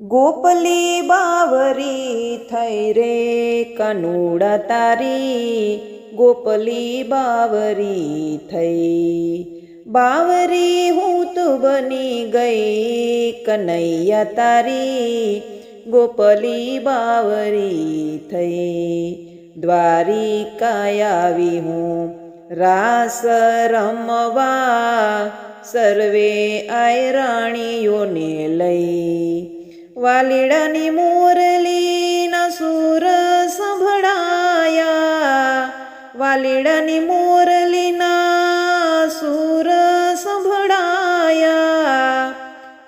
ગોપલી બાવરી થઈ રે કનુડા તારી. ગોપલી બાવરી થઈ. બાવરી હું તો બની ગઈ કનૈયા તારી. ગોપલી બાવરી થઈ. દ્વારિકા આવી હું રાસ રમવા. સર્વે આય રાણીઓને લઈ વાલીડાની મોરલીના સુર સંભળાયા. વાલીડાની મોરલીના સુર સંભળાયા.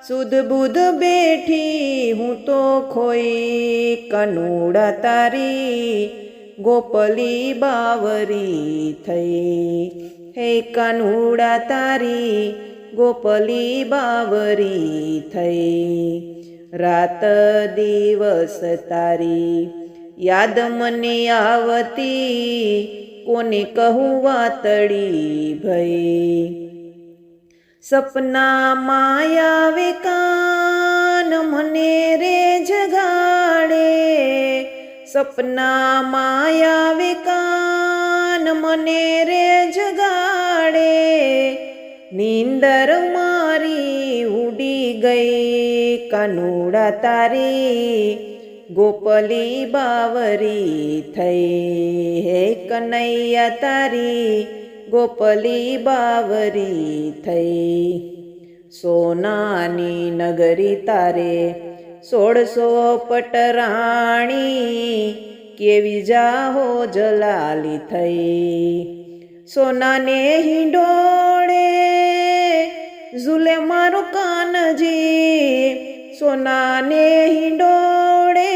સુધ બુધ બેઠી, હું તો ખોઈ કનુડા તારી. ગોપલી બાવરી થઈ. હે કનુડા તારી, ગોપલી બાવરી થઈ. રાત દિવસ તારી યાદ મને આવતી, કોને કહું વાતડી ભઈ? સપના માયા કાન મને રે જગાડે, સપના માયા કાન મને રે જગાડે, નીંદર મારી ઉડી ગઈ. કાનુડા તારી ગોપલી બાવરી થઈ. હે કનૈયા તારી ગોપલી બાવરી થઈ. સોનાની નગરી તારે સોળસો પટરાણી કેવી જાહો જલાલી થઈ. સોનાને હિંડોળે ઝૂલે મારું કાનજી સોનાને હિંડોળે,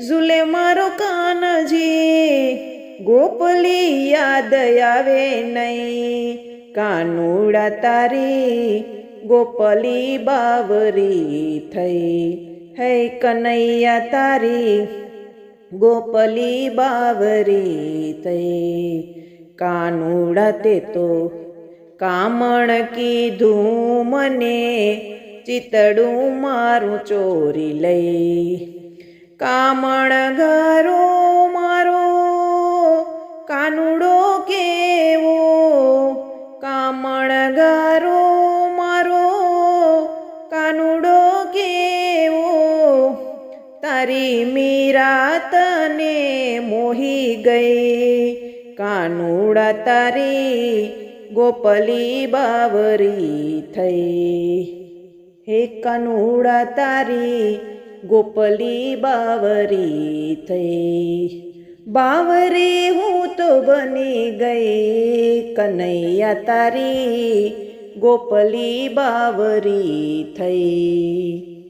ઝૂલે મારો કાનજી, ગોપલી યાદ આવે નહીં. કાનુડા તારી, ગોપલી બાવરી થઈ. હે કનૈયા તારી, ગોપલી બાવરી થઈ. કાનુડા તે તો કામણ કીધું મને ચિતડું મારું ચોરી લઈ. કામણ ગારો મારો, કાનુડો કેવો? કામણ ગારો મારો, કાનુડો કેવો? તારી મીરા તને મોહી ગઈ. કાનુડા તારી ગોપલી બાવરી થઈ. હે કનુડા તારી ગોપલી બાવરી થઈ. બાવરી હું તો બની ગઈ, કનૈયા તારી ગોપલી બાવરી થઈ.